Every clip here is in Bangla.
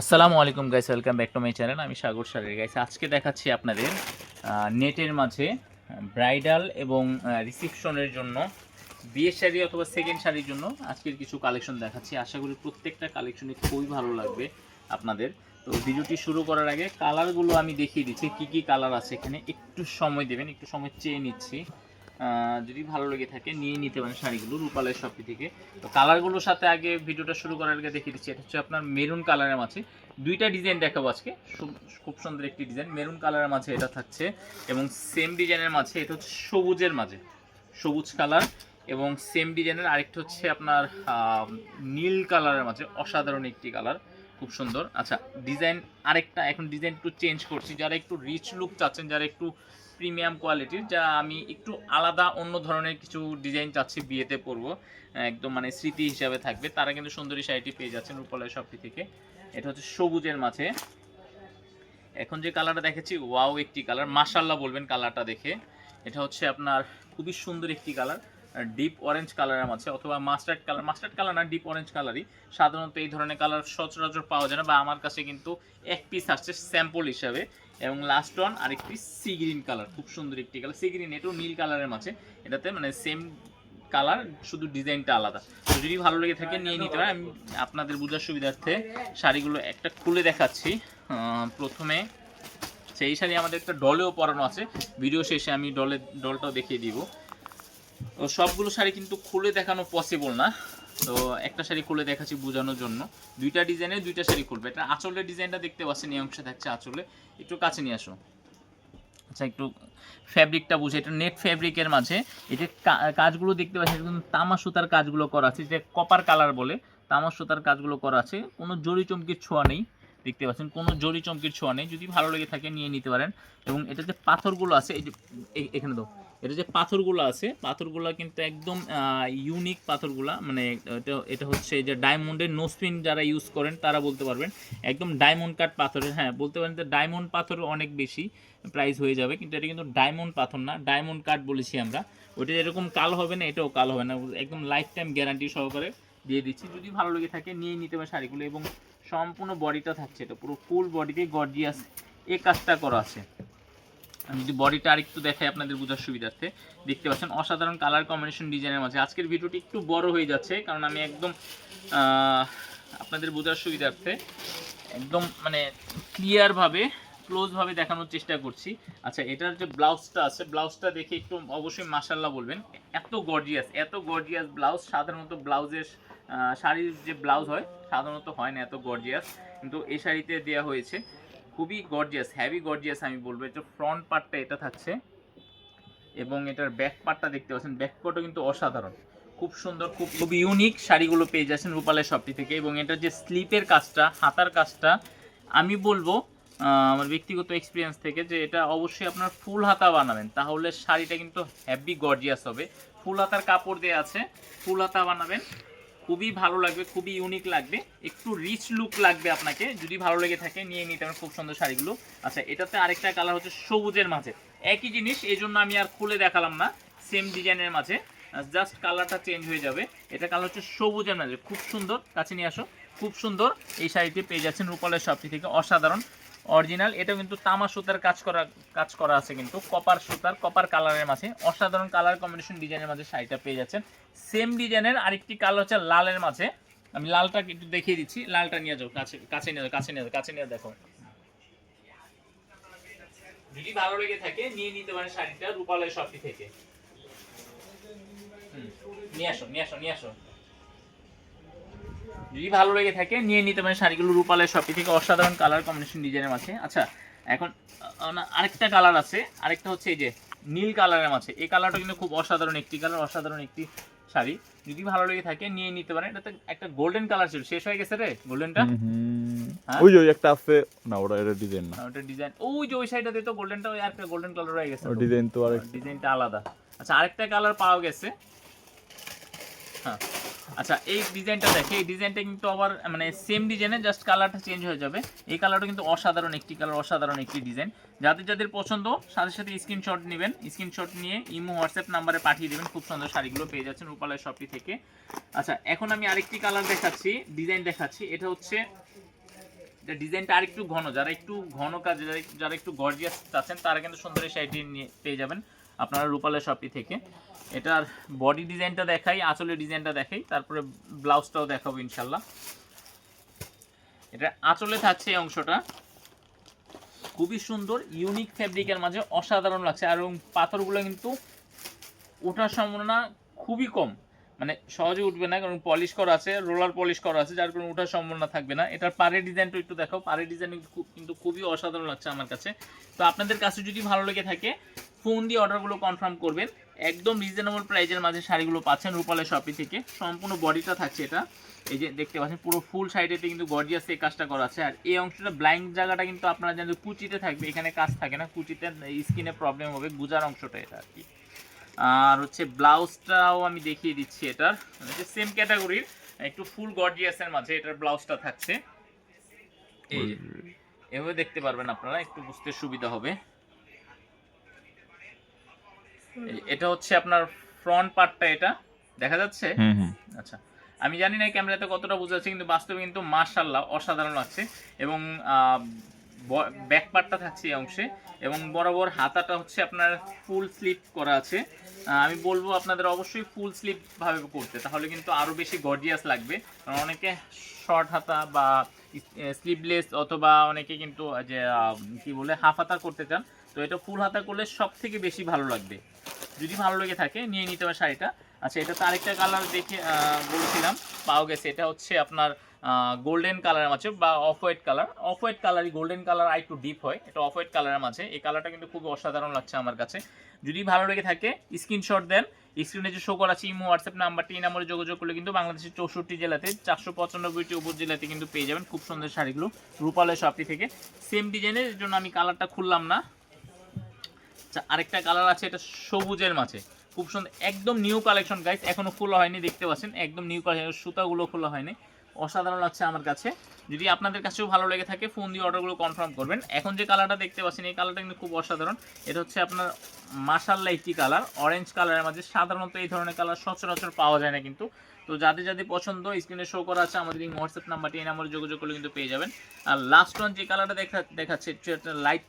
আসসালামু আলাইকুম guys welcome back to my channel আমি সাগর সারের গাইস আজকে দেখাচ্ছি আপনাদের নেটের মাঝে ব্রাইডাল এবং রিসেপশনের জন্য, বিয়ের শাড়ি অথবা সেকেন্ড শাড়ির জন্য আজকের কিছু কালেকশন দেখাচ্ছি। আশা করি প্রত্যেকটা কালেকশনই খুবই ভালো লাগবে আপনাদের। তো ভিডিওটি শুরু করার আগে কালারগুলো আমি দেখিয়ে দিচ্ছি, কি কি কালার আছে এখানে, একটু সময় দেবেন, একটু সময় চেয়ে নিচ্ছি। যদি ভালো লেগে থাকে, নিয়ে নিতে পারেন শাড়িগুলো, রূপালের শপি থেকে। তো কালারগুলোর সাথে আগে ভিডিওটা শুরু করার আগে দেখিয়ে দিচ্ছি, এটা হচ্ছে আপনার মেরুন কালারের মাঝে। দুইটা ডিজাইন দেখাবো আজকে খুব সুন্দর একটি ডিজাইন, মেরুন কালারের মাঝে এটা থাকছে, এবং সেম ডিজাইনের মাঝে এটা হচ্ছে সবুজের মাঝে, সবুজ কালার, এবং সেম ডিজাইনের আরেকটা হচ্ছে আপনার নীল কালারের মাঝে, অসাধারণ একটি কালার, খুব সুন্দর। আচ্ছা ডিজাইন আরেকটা, এখন ডিজাইন একটু চেঞ্জ করছি, যারা একটু রিচ লুক চাচ্ছেন, যারা একটু প্রিমিয়াম কোয়ালিটির যা আমি একটু আলাদা, অন্য ধরনের কিছু ডিজাইন চাচ্ছি বিয়েতে পরবো। একদম মানে স্মৃতি হিসাবে থাকবে। তারা কিন্তু সুন্দরী শাড়িটি পেয়ে যাচ্ছেন রূপালয় শপটি থেকে। এটা হচ্ছে সবুজের মাঝে। এখন যে কালারটা দেখেছি ওয়াও একটি কালার মাশাল্লাহ বলবেন কালারটা দেখে। এটা হচ্ছে আপনার খুবই সুন্দর একটি কালার ডিপ অরেঞ্জ কালারের মাঝে, অথবা মাস্টার্ড কালার মাস্টার্ড কালার না ডিপ অরেঞ্জ কালারই সাধারণত এই ধরনের কালার সচরাচর পাওয়া যায় না বা আমার কাছে কিন্তু এক পিস আসছে স্যাম্পল হিসাবে। এবং লাস্ট ওয়ান আরেকটি সি গ্রিন কালার খুব সুন্দর একটি কালার সি গ্রিন এটাও নীল কালারের মাঝে। এটাতে মানে সেম কালার শুধু ডিজাইনটা আলাদা। তো যদি ভালো লেগে থাকে, নিয়ে নিতে পারেন। আমি আপনাদের বোঝার সুবিধার্থে শাড়িগুলো একটা খুলে দেখাচ্ছি। প্রথমে সেই শাড়ি আমাদের একটা ডলেও পরানো আছে। ভিডিও শেষে আমি ডলে ডলটাও দেখিয়ে দিব। তো সবগুলো শাড়ি কিন্তু খুলে দেখানো পসিবল না। তো একটা শাড়ি খুলে দেখাচ্ছি বোঝানোর জন্য। দুইটা ডিজাইনের দুইটা শাড়ি খুলবে। এটা আঁচলের ডিজাইনটা দেখতে পাচ্ছেন, এই অংশে থাকছে আঁচলে। একটু কাছে নিয়ে আসো আচ্ছা একটু ফ্যাব্রিকটা বুঝে। এটা নেট ফ্যাব্রিকের মাঝে। কা- কাজগুলো দেখতে পাচ্ছেন, একদম তামা সুতার কাজগুলো করা আছে। যে কপার কালার বলে তামা সুতার কাজগুলো করা আছে। কোনো জরি চমকির ছোঁয়া নেই, দেখতে পাচ্ছেন। কোনো জরি চমকির ছোঁয়া নেই। যদি ভালো লেগে থাকে, নিয়ে নিতে পারেন। এবং এটা যে পাথরগুলো আছে। এই যে এখানে দাও। এটা যে পাথরগুলো আছে, পাথরগুলো কিন্তু একদম ইউনিক পাথরগুলো। মানে এটা এটা হচ্ছে যে ডায়মন্ডের নোসপিন যারা ইউজ করেন, তারা বলতে পারবেন, একদম ডায়মন্ড কাট পাথরের। হ্যাঁ বলতে পারেন যে ডায়মন্ড পাথর অনেক বেশি প্রাইস হয়ে যাবে, কিন্তু এটা কিন্তু ডায়মন্ড পাথর না ডায়মন্ড কাট বলেছি আমরা। ওটা এরকম কালো হবে না, এটাও কালো হবে না। একদম লাইফ টাইম গ্যারান্টি সহকারে দিয়ে দিচ্ছি। যদি ভালো লেগে থাকে, নিয়ে নিতে হবে শাড়িগুলো এবং সম্পূর্ণ বডিটা থাকছে এটা, পুরো ফুল বডিতে গর্জিয়াস এ কাজটা করা আছে। আমি যদি বডিটা আরেকটু দেখাই আপনাদের বোঝার সুবিধার্থে, দেখতে পাচ্ছেন অসাধারণ কালার কম্বিনেশন ডিজাইনের মাঝে। আজকের ভিডিওটি একটু বড় হয়ে যাচ্ছে, কারণ আমি একদম আপনাদের বোঝার সুবিধার্থে একদম মানে ক্লিয়ারভাবে ক্লোজভাবে দেখানোর চেষ্টা করছি। আচ্ছা এটার যে ব্লাউজটা আছে, ব্লাউজটা দেখে একটু অবশ্যই মাসাল্লাহ বলবেন। এত গর্জিয়াস এত গর্জিয়াস ব্লাউজ, সাধারণত ব্লাউজের শাড়ির যে ব্লাউজ হয়, সাধারণত হয় না এত গর্জিয়াস কিন্তু এই শাড়িতে দেওয়া হয়েছে। খুবই গর্জিয়াস হ্যাভি গর্জিয়াস আমি বলব। এটা ফ্রন্ট পার্টটা এটা থাকছে এবং এটার ব্যাক পার্টটা দেখতে পাচ্ছেন। ব্যাক পার্টও কিন্তু অসাধারণ। খুব সুন্দর, খুব খুব ইউনিক শাড়িগুলো পেয়ে যাচ্ছেন রূপালের শপটি থেকে এবং এটার যে স্লিপের কাজটা, হাতার কাজটা, আমি বলব আমার ব্যক্তিগত এক্সপিরিয়েন্স থেকে যে এটা অবশ্যই আপনার ফুল হাতা বানাবেন। তাহলে শাড়িটা কিন্তু হ্যাভি গর্জিয়াস হবে। ফুল হাতার কাপড় দেওয়া আছে। ফুল হাতা বানাবেন। খুবই ভালো লাগবে, খুবই ইউনিক লাগবে। একটু রিচ লুক লাগবে আপনাকে, যদি ভালো লেগে থাকে, নিয়ে নিতে পারেন, খুব সুন্দর শাড়িগুলো। আচ্ছা এটাতে আরেকটা কালার হচ্ছে সবুজের মাঝে। একই জিনিস এই জন্য আমি আর খুলে দেখালাম না সেম ডিজাইনের মাঝে। জাস্ট কালারটা চেঞ্জ হয়ে যাবে। এটা কালার হচ্ছে সবুজের মাঝে, খুব সুন্দর। কাছে নিয়ে আসো, খুব সুন্দর। এই শাড়িটি পেয়ে যাচ্ছেন রূপালের শপটি থেকে, অসাধারণ। অরিজিনাল এটা কিন্তু তামা সুতার কাজ করা কাজ করা আছে কিন্তু, কপার সুতার, কপার কালারের মাঝে, অসাধারণ কালার কম্বিনেশন ডিজাইনের মাঝে শাড়িটা পেয়ে যাচ্ছেন। সেম ডিজাইনের আরেকটি কালার হচ্ছে লালের মাঝে। আমি লালটা একটু দেখিয়ে দিচ্ছি, লালটা নিয়ে যাও, কাছে কাছে নিয়ে যাও, কাছে নিয়ে যাও, কাছে নিয়ে দেখো। যদি ভালো লেগে থাকে, নিয়ে নিতে পারেন শাড়িটা রূপালয় শপটি থেকে। নিয়ে আসো নিয়ে আসো নিয়ে আসো। যদি ভালো লেগে থাকে নিয়ে নিতে পারেন। শাড়িগুলো রূপালয় শপটি থেকে অসাধারণ কালার কম্বিনেশন ডিজাইনের আছে আচ্ছা এখন আরেকটা কালার আছে। আরেকটা হচ্ছে এই যে নীল কালারের আছে এই কালারটা কিন্তু খুব অসাধারণ একটি কালার অসাধারণ একটি শাড়ি। যদি ভালো লেগে থাকে নিয়ে নিতে পারেন। এটাতে একটা গোল্ডেন কালার ছিল। শেষ হয়ে গেছে রে গোল্ডেনটা। হ্যাঁ? ওই যে একটা আছে। না ওটা এটা ডিজাইন না। ওটা ডিজাইন ওই যে ওই সাইডটাতে তো গোল্ডেনটা ওই আরেকটা গোল্ডেন কালার হয়ে গেছে ডিজাইন তো। আরেক ডিজাইনটা আলাদা। আচ্ছা আরেকটা কালার পাওয়া গেছে। হ্যাঁ। আচ্ছা এই ডিজাইনটা দেখে, এই ডিজাইনটা কিন্তু আবার মানে সেম ডিজাইনে জাস্ট কালারটা চেঞ্জ হয়ে যাবে। এই কালারটা কিন্তু অসাধারণ একটি কালার অসাধারণ একটি ডিজাইন যাদের যাদের পছন্দ, সাথে সাথে স্ক্রিনশট নেবেন। স্ক্রিনশট নিয়ে ইমো হোয়াটসঅ্যাপ নাম্বারে পাঠিয়ে দেবেন। খুব সুন্দর শাড়িগুলো পেয়ে যাচ্ছেন রূপালয় শপটি থেকে। আচ্ছা এখন আমি আরেকটি কালার দেখাচ্ছি ডিজাইন দেখাচ্ছি। এটা হচ্ছে ডিজাইনটা আর একটু ঘন। যারা একটু ঘন কাজ, যারা একটু গর্জিয়াস চাচ্ছেন, তারা কিন্তু সুন্দর এই শাড়িটি নিয়ে পেয়ে যাবেন। আপনারা রূপালের শপটি থেকে। এটার বডি ডিজাইনটা দেখাই, আঁচলের ডিজাইনটা দেখাই, তারপরে ব্লাউজটাও দেখাবো ইনশাল্লাহ। এটা আঁচলে থাকছে এই অংশটা। খুবই সুন্দর ইউনিক ফ্যাব্রিকের মাঝে অসাধারণ লাগছে, আর পাথরগুলো কিন্তু ওঠার সম্ভাবনা খুবই কম। মানে সহজে উঠবে না, কারণ পলিশ করা আছে রোলার পলিশ করা আছে, যার কারণে ওঠার সম্ভাবনা থাকবে না। এটার পাড়ের ডিজাইনটা একটু দেখাও, পাড়ের ডিজাইন কিন্তু খুবই অসাধারণ লাগছে আমার কাছে। তো আপনাদের কাছে যদি ভালো লেগে থাকে ফোন দিয়ে অর্ডারগুলো কনফার্ম করবেন? একদম রিজনেবল প্রাইজের মাঝে শাড়িগুলো পাচ্ছেন রূপালের শপি থেকে। সম্পূর্ণ বডিটা থাকছে এটা। এই যে দেখতে পাচ্ছেন পুরো ফুল সাইডেতে কিন্তু গর্জিয়াস এই কাজটা করা আছে। আর এই অংশটা ব্লাইন্ড জায়গাটা কিন্তু আপনারা জানেন যে কুচিতে থাকবে এখানে কাজ থাকে না। কুচিতে স্কিনে প্রবলেম হবে গুজার অংশটা এটা আর কি। আর হচ্ছে ব্লাউজটাও আমি দেখিয়ে দিচ্ছি এটার। হচ্ছে সেম ক্যাটাগরির একটু ফুল গর্জিয়াসের মাঝে এটার ব্লাউজটা থাকছে। এই যে। এভাবে দেখতে পারবেন আপনারা একটু বুঝতে সুবিধা হবে। এটা হচ্ছে আপনার ফ্রন্ট পার্টটা এটা দেখা যাচ্ছে? আচ্ছা। আমি জানি না ক্যামেরাতে কতটা বোঝা যাচ্ছে কিন্তু বাস্তবে কিন্তু মার্শাল্লাহ অসাধারণ লাগছে। এবং ব্যাক পার্টটা থাকছে এই অংশে। এবং বরাবর হাতাটা হচ্ছে আপনার ফুল স্লিপ করা আছে। আমি বলব আপনাদের অবশ্যই ফুল স্লিপ ভাবে করতে তাহলে কিন্তু আরও বেশি গর্জিয়াস লাগবে। কারণ অনেকে শর্ট হাতা বা স্লিভলেস অথবা অনেকে কিন্তু যে আহ, কি বলে হাফ হাতা করতে চান তো এটা ফুল হাতা করলে সব থেকে বেশি ভালো লাগবে। যদি ভালো লেগে থাকে, নিয়ে নিতে হবে শাড়িটা। আচ্ছা এটা তো আরেকটা কালার দেখে বলছিলাম, পাওয়া গেছে। এটা হচ্ছে আপনার গোল্ডেন কালারের মাঝে বা off white colour off white কালারই গোল্ডেন কালার আর একটু ডিপ হয়। এটা অফ হোয়াইট কালারের মাঝে। এই কালারটা কিন্তু খুব অসাধারণ লাগছে আমার কাছে। যদি ভালো লেগে থাকে স্ক্রিনশট দেন। স্ক্রিনে যে শো আছে, ইমো হোয়াটসঅ্যাপ নাম্বারটি এই নাম্বারে যোগাযোগ করলে কিন্তু বাংলাদেশের চৌষট্টি জেলাতে চারশো পঁচানব্বইটি উপজেলাতে কিন্তু পেয়ে যাবেন খুব সুন্দর শাড়িগুলো রূপালের শপটি থেকে। সেম ডিজাইনের জন্য আমি কালারটা খুললাম না। আচ্ছা আরেকটা কালার আছে এটা সবুজের মাঝে খুব সুন্দর একদম নিউ কালেকশন গাইস এখনও খোলা হয়নি, দেখতে পাচ্ছেন? একদম নিউ কালেকশন সুতাগুলো খোলা হয়নি। অসাধারণ লাগছে আমার কাছে। যদি আপনাদের কাছেও ভালো লেগে থাকে ফোন দিয়ে অর্ডারগুলো কনফার্ম করবেন। এখন যে কালারটা দেখতে পাচ্ছেন, এই কালারটা কিন্তু খুব অসাধারণ। এটা হচ্ছে আপনার মাসাল্লা একটি কালার অরেঞ্জ কালারের মাঝে। সাধারণত এই ধরনের কালার সচরাচর পাওয়া যায় না কিন্তু। তো যাদের যাদের পছন্দ স্ক্রিনে শো করা আছে, আমাদের এই হোয়াটসঅ্যাপ নাম্বারটি এই নাম্বারে যোগাযোগ করলে কিন্তু পেয়ে যাবেন। আর লাস্ট ওয়ান যে কালারটা দেখা, দেখাচ্ছে লাইট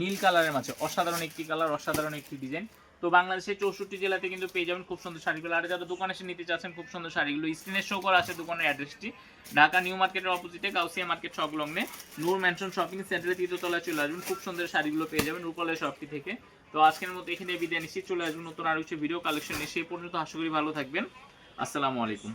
নীল কালারের মাঝে। অসাধারণ একটি কালার অসাধারণ একটি ডিজাইন তো বাংলাদেশের চৌষট্টি জেলাতে কিন্তু পেয়ে যাবেন খুব সুন্দর শাড়িগুলো। আর যারা দোকানে এসে নিতে চাচ্ছেন, খুব সুন্দর শাড়িগুলো। স্ক্রিনে শো করা আছে দোকানের অ্যাড্রেসটি ঢাকা নিউ মার্কেটের অপোজিটে গাউসিয়া মার্কেট সংলগ্নে নূর ম্যানশন শপিং সেন্টারে তৃতীয়তলায় চলে আসবেন। খুব সুন্দর শাড়িগুলো পেয়ে যাবেন রূপালয় শপটি থেকে। তো আজকের মতো এখানে বিদায় নিচ্ছি। চলে আসবেন নতুন আরও কিছু ভিডিও কালেকশন নিয়ে। সেই পর্যন্ত আশা করি ভালো থাকবেন। আসসালামু আলাইকুম।